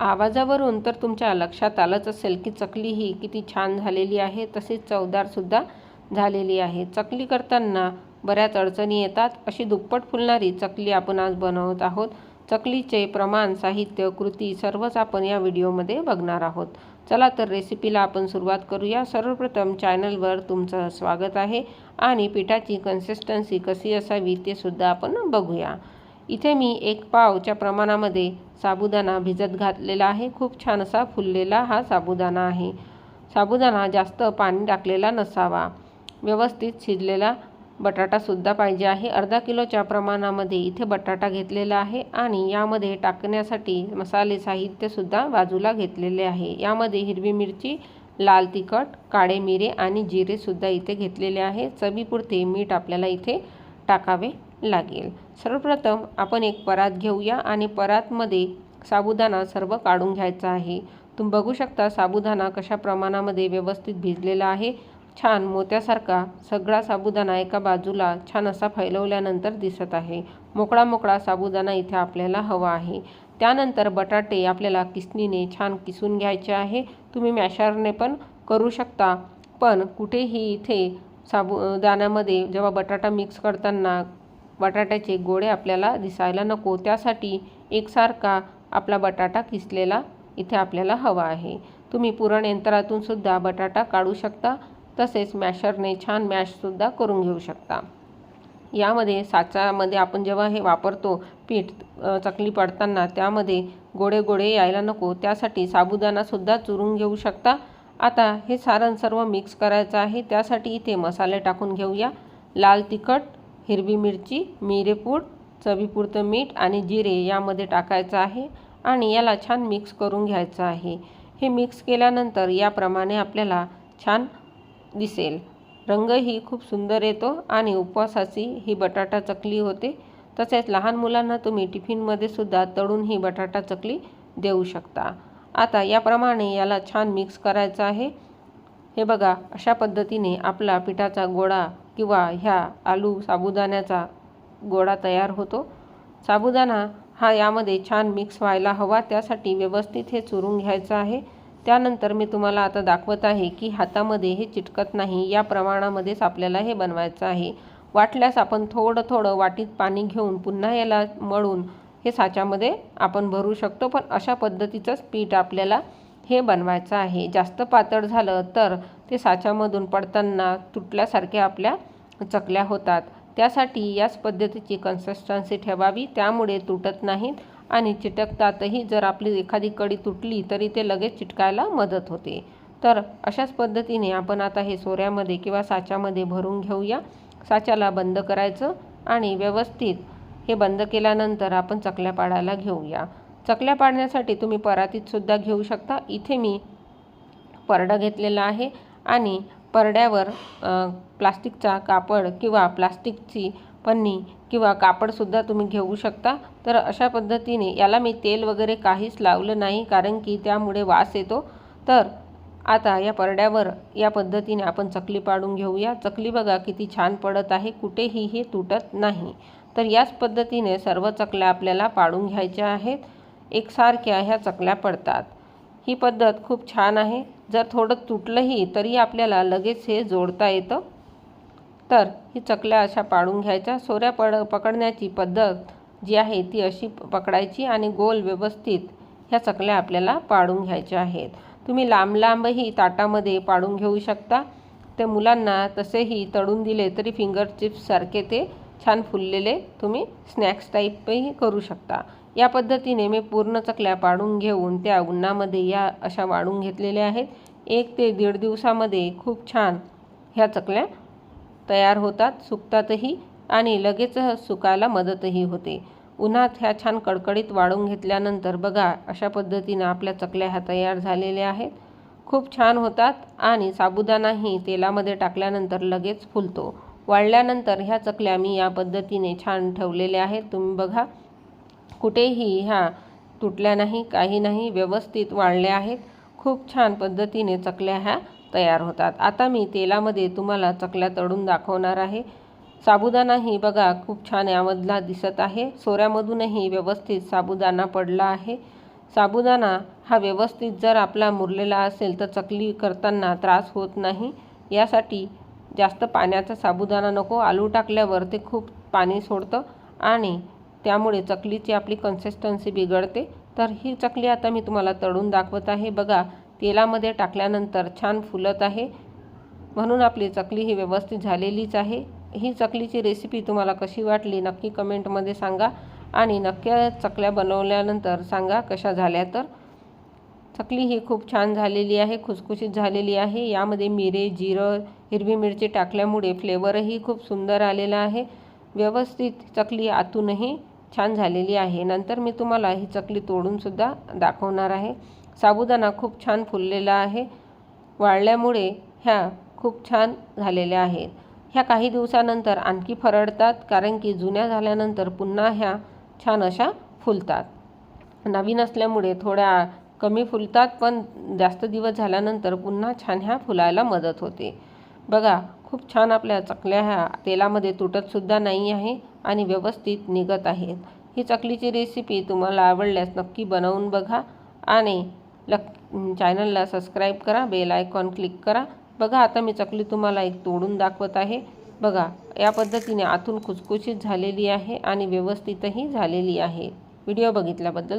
आवाजावरून तर तुमच्या लक्षात आलंच असेल की चकली ही किती छान झालेली आहे तसेच चवदारसुद्धा झालेली आहे. चकली करताना बऱ्याच अडचणी येतात. अशी दुप्पट फुलणारी चकली आपण आज बनवत आहोत. चकलीचे प्रमाण साहित्य कृती सर्वच आपण या व्हिडिओमध्ये बघणार आहोत. चला तर रेसिपीला आपण सुरुवात करूया. सर्वप्रथम चॅनलवर तुमचं स्वागत आहे आणि पिठाची कन्सिस्टन्सी कशी असावी ते सुद्धा आपण बघूया. इथे मी एक पावच्या प्रमाणामध्ये साबुदाणा भिजत घातलेला आहे. खूप छान असा फुललेला हा साबुदाणा आहे. साबुदाणा जास्त पाणी टाकलेला नसावा. व्यवस्थित शिजलेला बटाटासुद्धा पाहिजे आहे. अर्धा किलोच्या प्रमाणामध्ये इथे बटाटा घेतलेला आहे आणि यामध्ये टाकण्यासाठी मसाले साहित्यसुद्धा बाजूला घेतलेले आहे. यामध्ये हिरवी मिरची लाल तिखट काळे मिरे आणि जिरेसुद्धा इथे घेतलेले आहे. चवीपुरते मीठ आपल्याला इथे टाकावे लागेल. सर्वप्रथम आपण एक परात घेऊया आणि परातमध्ये साबुदाणा सर्व काढून घ्यायचा आहे. तुम्ही बघू शकता साबुदाणा कशा प्रमाणामध्ये व्यवस्थित भिजलेला आहे. छान मोत्यासारखा सगळा साबुदाणा एका बाजूला छान असा फैलवल्यानंतर दिसत आहे. मोकळा मोकळा साबुदाणा इथे आपल्याला हवा आहे. त्यानंतर बटाटे आपल्याला किसणीने छान किसून घ्यायचे आहे. तुम्ही मॅशरने पण करू शकता. पण कुठेही इथे साबुदाण्यामध्ये जेव्हा बटाटा मिक्स करताना बटाट्याचे गोळे आपल्याला दिसायला नको. त्यासाठी एकसारखा आपला बटाटा किसलेला इथे आपल्याला हवा आहे. तुम्ही पुरण यंत्रातून सुद्धा बटाटा काढू शकता. तसेच मॅशरने छान मॅशसुद्धा करून घेऊ शकता. यामध्ये साचामध्ये आपण जेव्हा हे वापरतो पीठ चकली पडताना त्यामध्ये गोडे गोडे यायला नको. त्यासाठी साबुदाणासुद्धा चुरून घेऊ शकता. आता हे सारण सर्व मिक्स करायचं आहे. त्यासाठी इथे मसाले टाकून घेऊया. लाल तिखट हिरवी मिरची मिरेपूड चवीपुरतं मीठ आणि जिरे यामध्ये टाकायचं आहे आणि याला छान मिक्स करून घ्यायचं आहे. हे मिक्स केल्यानंतर याप्रमाणे आपल्याला छान दिसेल. रंगही खूप सुंदर येतो आणि उपवासाची ही बटाटा चकली होते. तसेच लहान मुलांना तुम्ही टिफिनमध्ये सुद्धा तळून ही बटाटा चकली देऊ शकता. आता याप्रमाणे याला छान मिक्स करायचं आहे. हे बघा अशा पद्धतीने आपला पिठाचा गोळा किंवा ह्या आलू साबुदाण्याचा गोळा तयार होतो. साबुदाणा हा यामध्ये छान मिक्स व्हायला हवा त्यासाठी व्यवस्थित हे चुरून घ्यायचं आहे. त्यानंतर मी तुम्हाला आता दाखवत आहे की हातामध्ये हे चिटकत नाही या प्रमाणामध्येच आपल्याला हे बनवायचं आहे. वाटल्यास आपण थोडं थोडं वाटीत पाणी घेऊन पुन्हा याला मळून हे साच्यामध्ये आपण भरू शकतो पण अशा पद्धतीचंच पीठ आपल्याला हे बनवायचं आहे. जास्त पातळ झालं तर ते साच्यामधून पडताना तुटल्यासारखे आपल्या चकल्या होतात. त्यासाठी याच पद्धतीची कन्सिस्टन्सी ठेवावी त्यामुळे तुटत नाहीत आणि चिटकतातही. जर आपली एखादी कडी तुटली तरी ते लगेच चिटकायला मदत होते. तर अशाच पद्धतीने आपण आता हे सोऱ्यामध्ये किंवा साच्यामध्ये भरून घेऊया. साच्याला बंद करायचं आणि व्यवस्थित हे बंद केल्यानंतर आपण चकल्या पाडायला घेऊया. चकल्या पाडण्यासाठी तुम्ही परातीतसुद्धा घेऊ शकता. इथे मी परडं घेतलेला आहे आणि परड्यावर प्लास्टिकचा कापड किंवा प्लास्टिकची पन्नी किंवा कापडसुद्धा तुम्ही घेऊ शकता. तर अशा पद्धतीने याला मी तेल वगैरे काहीच लावलं नाही कारण की त्यामुळे वास येतो. तर आता या परड्यावर या पद्धतीने आपण चकली पाडून घेऊया. चकली बघा किती छान पडत आहे. कुठेही हे तुटत नाही. तर याच पद्धतीने सर्व चकल्या आपल्याला पाडून घ्यायच्या आहेत. एकसारख्या ह्या चकल्या पडतात. ही पद्धत खूप छान आहे. जर थोडं तुटलंही तरी आपल्याला लगेच हे जोडता येतं. तर ही चकल्या अशा पाडून घ्यायच्या. सोऱ्या पड पकडण्याची पद्धत जी आहे ती अशी पकडायची आणि गोल व्यवस्थित ह्या चकल्या आपल्याला पाडून घ्यायच्या आहेत. तुम्ही लांब लांबही ताटामध्ये पाडून घेऊ शकता. ते मुलांना तसेही तळून दिले तरी फिंगर चिप्ससारखे ते छान फुललेले तुम्ही स्नॅक्स टाईपही करू शकता. या पद्धतीने मी पूर्ण चकल्या पाडून घेऊन त्या उन्हामध्ये या अशा वाढून घेतलेल्या आहेत. एक ते दीड दिवसामध्ये खूप छान ह्या चकल्या तयार होतात सुकतातही आणि लगेच सुकायला मदतही होते. उन्हात ह्या छान कडकडीत वाळून घेतल्यानंतर बघा अशा पद्धतीनं आपल्या चकल्या ह्या तयार झालेल्या आहेत. खूप छान होतात आणि साबुदाणाही तेलामध्ये टाकल्यानंतर लगेच फुलतो. वाळल्यानंतर ह्या चकल्या मी या पद्धतीने छान ठेवलेल्या आहेत. तुम्ही बघा कुठेही ह्या तुटल्या नाही काही नाही व्यवस्थित वाळल्या आहेत. खूप छान पद्धतीने चकल्या ह्या तयार होतात. आता मी तेलामध्ये तुम्हाला चकल्या तळून दाखवणार आहे. साबुदाणाही बघा खूप छान यामधला दिसत आहे. सोऱ्यामधूनही व्यवस्थित साबुदाणा पडला आहे. साबुदाणा हा व्यवस्थित जर आपला मुरलेला असेल तर चकली करताना त्रास होत नाही. यासाठी जास्त पाण्याचा साबुदाणा नको. आलू टाकल्यावर ते खूप पाणी सोडतं आणि त्यामुळे चकलीची आपली कन्सिस्टन्सी बिघडते. तर ही चकली आता मी तुम्हाला तळून दाखवत आहे. बघा तेलामध्ये टाकल्यानंतर छान फुलत आहे. म्हणून आपली चकली ही व्यवस्थित झालेलीच आहे. ही चकलीची रेसिपी तुम्हाला कशी वाटली नक्की कमेंटमध्ये सांगा. आणि नक्की चकल्या बनवल्यानंतर सांगा कशा झाल्या तर. चकली ही खूप छान झालेली आहे खुसखुशीत झालेली आहे. यामध्ये मिरे जिरं हिरवी मिरची टाकल्यामुळे फ्लेवरही खूप सुंदर आलेला आहे. व्यवस्थित चकली आतूनही छान झालेली आहे. नंतर मी तुम्हाला ही चकली तोडूनसुद्धा दाखवणार आहे. साबुदाणा खूप छान फुललेला आहे. वाळल्यामुळे ह्या खूप छान झालेल्या आहेत. ह्या काही दिवसानंतर आणखी फरडतात कारण की जुन्या झाल्यानंतर पुन्हा ह्या छान अशा फुलतात. नवीन असल्यामुळे थोड्या कमी फुलतात पण जास्त दिवस झाल्यानंतर पुन्हा छान ह्या फुलायला मदत होते. बघा खूप छान आपल्या चकल्या ह्या तेलामध्ये तुटतसुद्धा नाही आहे. आणि व्यवस्थित निघत आहेत. ही चकलीची रेसिपी तुम्हाला आवडल्यास नक्की बनवून बघा आणि लक चॅनलला सबस्क्राईब करा बेल आयकॉन क्लिक करा. बघा आता मी चकली तुम्हाला एक तोडून दाखवत आहे. बघा या पद्धतीने आतून खुसखुशीत झालेली आहे आणि व्यवस्थितही झालेली आहे. व्हिडिओ बघितल्याबद्दल